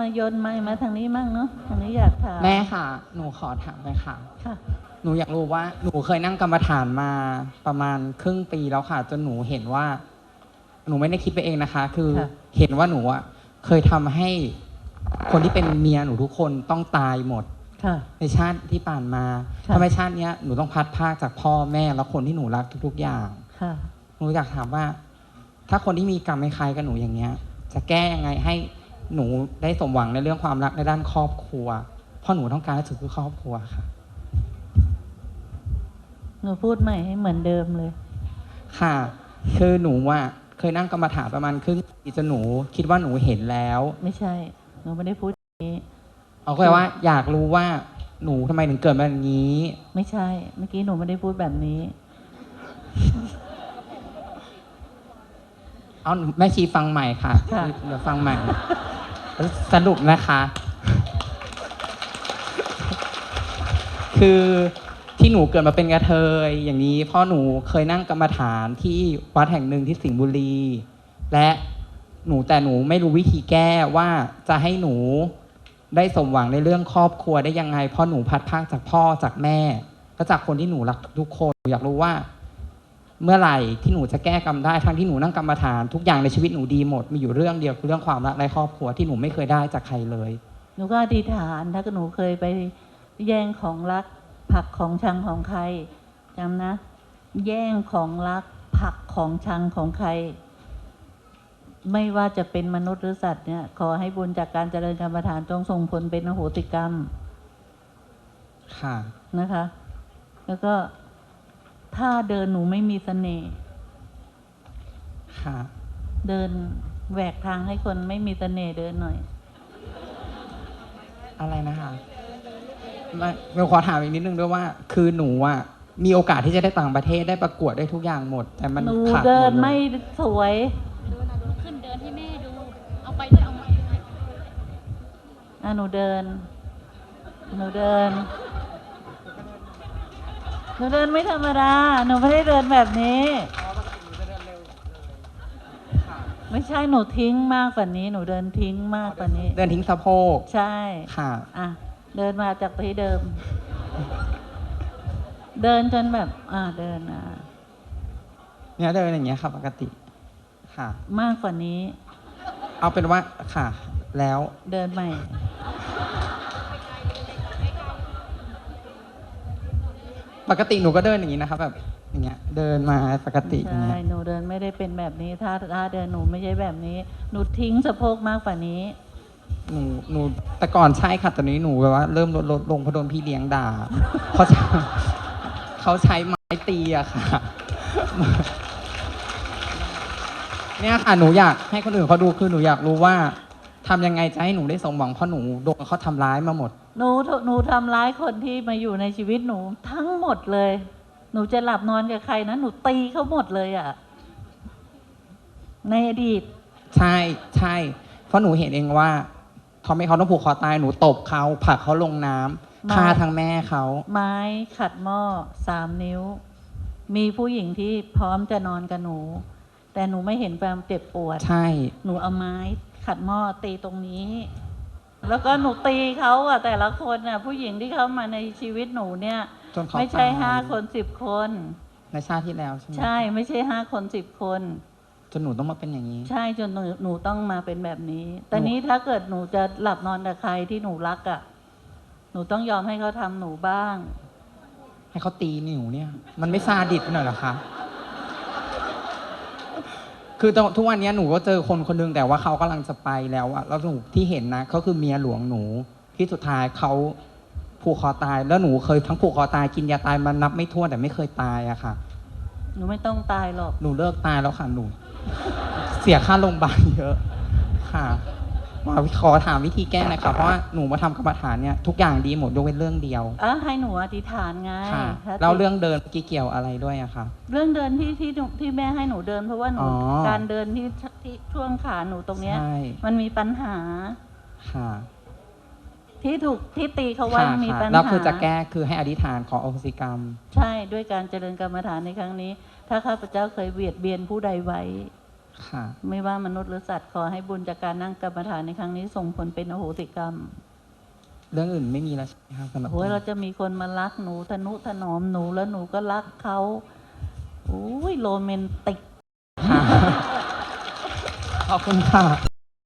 มาโยนไม้มาทางนี้มั่งเนาะทางนี้อยากถามแม่ค่ะ หนูขอถามเลยค่ะ ค่ะ หนูอยากรู้ว่า หนูเคยนั่งกรรมฐานมาประมาณครึ่งปีแล้วค่ะ จนหนูเห็นว่า หนูไม่ได้คิดไปเองนะคะ คือค่ะ เห็นว่าหนูอะเคยทำให้คนที่เป็นเมียหนูทุกคนต้องตายหมด ค่ะ ในชาติที่ผ่านมาค่ะ ทำไมชาติเนี้ยหนูต้องพัดพรากจากพ่อแม่และคนที่หนูรักทุก ๆ อย่าง ค่ะ หนูอยากถามว่า ถ้าคนที่มีกรรมคล้ายๆกับหนูอย่างเงี้ย จะแก้ยังไงให้ หนูได้สมหวังในเรื่องความรักในด้านครอบครัว เพราะหนูต้องการที่สุดคือครอบครัวค่ะ หนูพูดใหม่ให้เหมือนเดิมเลย ค่ะ คือหนูอะเคยนั่งกรรมฐานประมาณครึ่งปีจนหนูคิดว่าหนูเห็นแล้วไม่ใช่ หนูไม่ได้พูดอย่างนี้ เอาก็เลยว่าอยากรู้ว่าหนูทำไมถึงเกิดมาอย่างนี้ ไม่ใช่ เมื่อกี้หนูไม่ได้พูดแบบนี้ เอาแม่ชีฟังใหม่ค่ะค่ะเดี๋ยวฟังใหม่ สรุปนะคะ คือที่หนูเกิดมาเป็นกระเทยอย่างนี้เพ่อหนูเคยนั่งกรรมฐานที่วัดแห่งหนึ่งที่สิงห์บุรี และหนูแต่หนูไม่รู้วิธีแก้ว่าจะให้หนูได้สมหวังในเรื่องครอบครัวได้ยังไง เพราะหนูพัดพรากจากพ่อจากแม่และจากคนที่หนูรักทุกๆคนหนูอยากรู้ว่า เมื่อไหร่ที่หนูจะแก้กรรมได้ทั้งที่หนูนั่งกรรมฐานทุกอย่างในชีวิตหนูดีหมดมีอยู่เรื่องเดียวคือเรื่องความรักในครอบครัวที่หนูไม่เคยได้จากใครเลย หนูก็อธิษฐานถ้าหนูเคยไปแย่งของรักผลักของชังของใครจำนะ แย่งของรักผลักของชังของใคร ไม่ว่าจะเป็นมนุษย์หรือสัตว์เนี่ย ขอให้บุญจากการเจริญกรรมฐานจงส่งผลเป็นอโหติกรรม ค่ะนะคะ แล้วก็ ถ้าเดินหนูไม่มีเสน่ห์ค่ะ เดินแหวกทางให้คนไม่มีเสน่ห์เดินหน่อย อะไรนะคะไม่เบลขอถามอีกนิดนึงด้วยว่า คือหนูอะมีโอกาสที่จะได้ต่างประเทศได้ประกวดได้ทุกอย่างหมด แต่มันหนูขาดหมเดินลยไม่สวย ดูนะดูขึ้นเดินให้แม่ดู เอาไปด้วยเอาไปด้วย อะหนูเดิน หนูเดินห นูเดินไม่ธรรมดา หนูไม่ได้เดินแบบนี้ไม่ใช่หนูทิ้งมากกว่านี้ หนูเดินทิ้งมากกว่านี้ เดินทิ้งสะโพก ใช่ ค่ะ อะ เดินมาจากที่เดิม เดินจนแบบ อ่า เดินอะเนี่ยเดินอย่างเงี้ยค่ะ ปกติ ค่ะ มากกว่านี้ เอาเป็นว่าค่ะ แล้วเดินใหม่ ปกติหนูก็เดินอย่างนี้นะคะแบบอย่างเงี้ยเดินมาปกติอย่างใช่เงี้ยหนูเดินไม่ได้เป็นแบบนี้ ถ้าถ้าเดินหนูไม่ใช่แบบนี้ หนูทิ้งสะโพกมากกว่านี้ หนูหนูแต่ก่อนใช่ค่ะตอนนี้หนูแบบว่าเริ่มลดลดลงเพราะโดนพี่เลี้ยงด่าเขาใช้เขาใช้ไม้ตีอะค่ะ เนี่ยค่ะหนูอยากให้คนอื่นเขาดูคือหนูอยากรู้ว่า ทำยังไงจะให้หนูได้สมหวังเพราะหนูโดนเขาทำร้ายมาหมด หนูหนูทำร้ายคนที่มาอยู่ในชีวิตหนูทั้งหมดเลย หนูจะหลับนอนกับใครนะหนูตีเขาหมดเลยอะ่ะ ในอดีต ใช่ใช่ เพราะหนูเห็นเองว่าทำให้เขาต้องผูกคอตายหนูตบเขาผลักเขาลงน้ำมาฆ่าทั้งแม่เขาไม้ขัดหม้อสามนิ้ว มีผู้หญิงที่พร้อมจะนอนกับหนู แต่หนูไม่เห็นความเจ็บปวด ใช่ หนูเอาไม้ ขัดหม้อตีตรงนี้ แล้วก็หนูตีเขาอะแต่ละคนอะผู้หญิงที่เข้ามาในชีวิตหนูเนี่ย จนเขาไม่ใช่ตยห้าคนสิบคน ในชาติที่แล้วใช่ไหมใช่ไม่ใช่ห้าคนสิบคน จนหนูต้องมาเป็นอย่างนี้ ใช่จนหนูหนูต้องมาเป็นแบบนี้ แต่หนูนี้ถ้าเกิดหนูจะหลับนอนกับใครที่หนูรักอะ่ะ หนูต้องยอมให้เขาทำหนูบ้าง ให้เขาตีหนูเนี่ย มันไม่ซาดิสไปหน่อยเหรอคะ คือตอนทุกวันเนี้ยหนูก็เจอคนคนหนึงแต่ว่าเขากำลังจะไปแล้วอะแล้วหนูที่เห็นนะเขาคือเมียหลวงหนูที่สุดท้ายเขาผูกคอตาย แล้วหนูเคยทั้งผูกคอตายกินยาตายมันนับไม่ถ้วนแต่ไม่เคยตายอะค่ะ หนูไม่ต้องตายหรอก หนูเลิกตายแล้วค่ะหนู เสียค่าโรงพยาบาลเยอะค่ะ มาขอถามวิธีแก้หนะคะเพราะว่าหนูมาทำกรรมฐานเนี่ยทุกอย่างดีหมดยกเว้นเรื่องเดียวอะให้หนูอธิษฐานไงค่ะถ้าแล้วเรื่องเดินเมื่อกี้เกี่ยวอะไรด้วยอะคะเรื่องเดินที่ที่หนูที่แม่ให้หนูเดิน เพราะว่าหนูอ๋อการเดินที่ที่ช่วงขาหนูตรงเนี้ย ใช่ มันมีปัญหาค่ะที่ถูกที่ตีเขาว่าค่ะมีค่ะปัญหา แล้วคือจะแก้คือให้อธิษฐานขออโหสิกรรม ใช่ด้วยการเจริญกรรมฐานในครั้งนี้ ถ้าข้าพเจ้าเคยเบียดเบียนผู้ใดไว้ค่ะ ไม่ว่ามนุษย์หรือสัตว์ขอให้บุญจากการนั่งกรรมฐานในครั้งนี้ส่งผลเป็นอโหสิกรรม เรื่องอื่นไม่มีแล้วใช่ไหมครับสำหรับโอ้ยเราจะมีคนมารักหนูทนุถนอมหนูแล้วหนูก็รักเขาโอ้ยโรแมนติกค่ะขอบคุณค่ะ